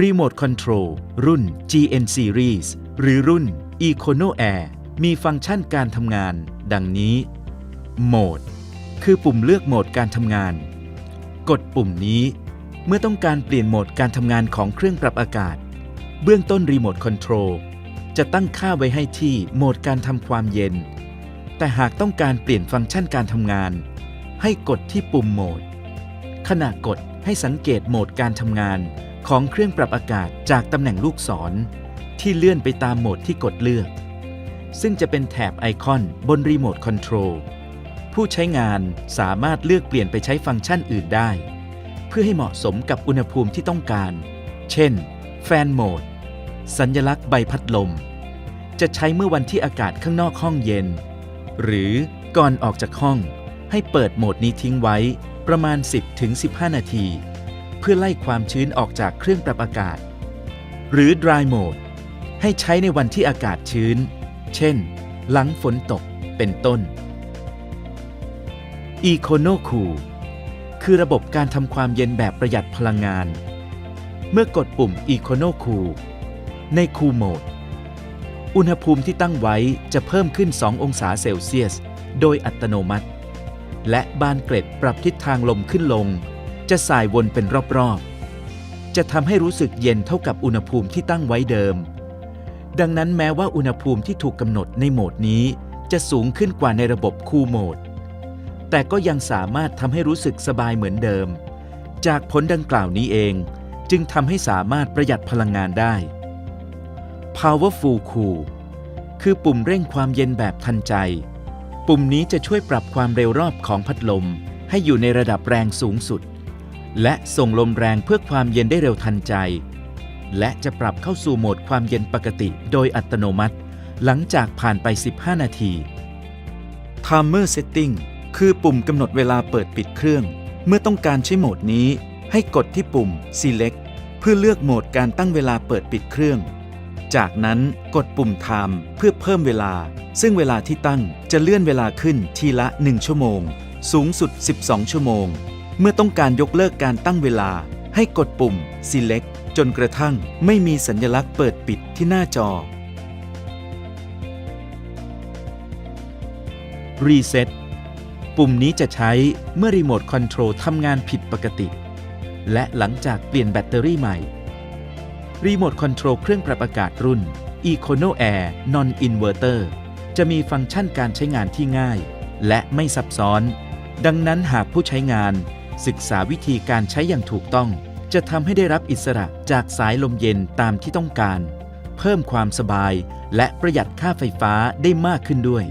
Remote Control รุ่น GN Series หรือรุ่น Econo Air มีฟังก์ชันการทำงาน ดังนี้ โหมด คือปุ่มเลือกโหมดการทำงาน กดปุ่มนี้ เมื่อต้องการเปลี่ยนโหมดการทำงานของเครื่องปรับอากาศ เบื้องต้น Remote Control จะตั้งค่าไว้ให้ที่โหมดการทำความเย็น แต่หากต้องการเปลี่ยนฟังก์ชันการทำงาน ให้กดที่ปุ่มโหมด ขณะกดให้สังเกตโหมดการทำงาน ของเครื่องปรับอากาศจากตำแหน่งลูกศร ที่เลื่อนไปตามโหมดที่กดเลือก ซึ่งจะเป็นแถบไอคอนบนรีโมทคอนโทรลผู้ใช้งานสามารถเลือกเปลี่ยนไปใช้ฟังก์ชันอื่นได้ เพื่อให้เหมาะสมกับอุณหภูมิที่ต้องการ เช่น แฟนโหมด สัญลักษณ์ใบพัดลม จะใช้เมื่อวันที่อากาศข้างนอกห้องเย็น หรือก่อนออกจากห้องให้เปิดโหมดนี้ทิ้งไว้ประมาณ 10-15 นาที เพื่อไล่ความชื้นออกจากเครื่องปรับอากาศ หรือ dry mode ให้ใช้ในวันที่อากาศชื้น เช่น หลังฝนตกเป็นต้น Econo Cool คือระบบการทำความเย็นแบบประหยัดพลังงาน เมื่อกดปุ่ม Econo Cool ใน Cool Mode อุณหภูมิที่ตั้งไว้จะเพิ่มขึ้น 2 องศาเซลเซียส โดยอัตโนมัติ และบานเกล็ดปรับทิศทางลมขึ้นลง จะส่ายวนเป็นรอบๆ จะทำให้รู้สึกเย็นเท่ากับอุณหภูมิที่ตั้งไว้เดิม ดังนั้นแม้ว่าอุณหภูมิที่ถูกกำหนดในโหมดนี้ จะสูงขึ้นกว่าในระบบคูโหมด แต่ก็ยังสามารถทำให้รู้สึกสบายเหมือนเดิม จากผลดังกล่าวนี้เอง จึงทำให้สามารถประหยัดพลังงานได้ Powerful Cool คือปุ่มเร่งความเย็นแบบทันใจ ปุ่มนี้จะช่วยปรับความเร็วรอบของพัดลมให้อยู่ในระดับแรงสูงสุด และส่งลมแรงเพื่อความเย็นได้เร็วทันใจ และจะปรับเข้าสู่โหมดความเย็นปกติโดยอัตโนมัติ หลังจากผ่านไป 15 นาที Timer Setting คือปุ่มกำหนดเวลาเปิดปิดเครื่อง เมื่อต้องการใช้โหมดนี้ ให้กดที่ปุ่ม Select เพื่อเลือกโหมดการตั้งเวลาเปิดปิดเครื่อง จากนั้นกดปุ่ม Time เพื่อเพิ่มเวลา ซึ่งเวลาที่ตั้งจะเลื่อนเวลาขึ้นทีละ 1 ชั่วโมง สูงสุด 12 ชั่วโมง เมื่อต้องการยกเลิกการตั้งเวลา ให้กดปุ่ม Select จนกระทั่งไม่มีสัญลักษณ์เปิดปิดที่หน้าจอ Reset ปุ่มนี้จะใช้เมื่อรีโมทคอนโทรลทำงานผิดปกติ และหลังจากเปลี่ยนแบตเตอรี่ใหม่ รีโมทคอนโทรลเครื่องปรับอากาศรุ่น Econo Air Non Inverter จะมีฟังก์ชันการใช้งานที่ง่าย และไม่ซับซ้อน ดังนั้นหากผู้ใช้งาน ศึกษาวิธีการใช้อย่างถูกต้อง จะทำให้ได้รับอิสระจากสายลมเย็นตามที่ต้องการ เพิ่มความสบายและประหยัดค่าไฟฟ้าได้มากขึ้นด้วย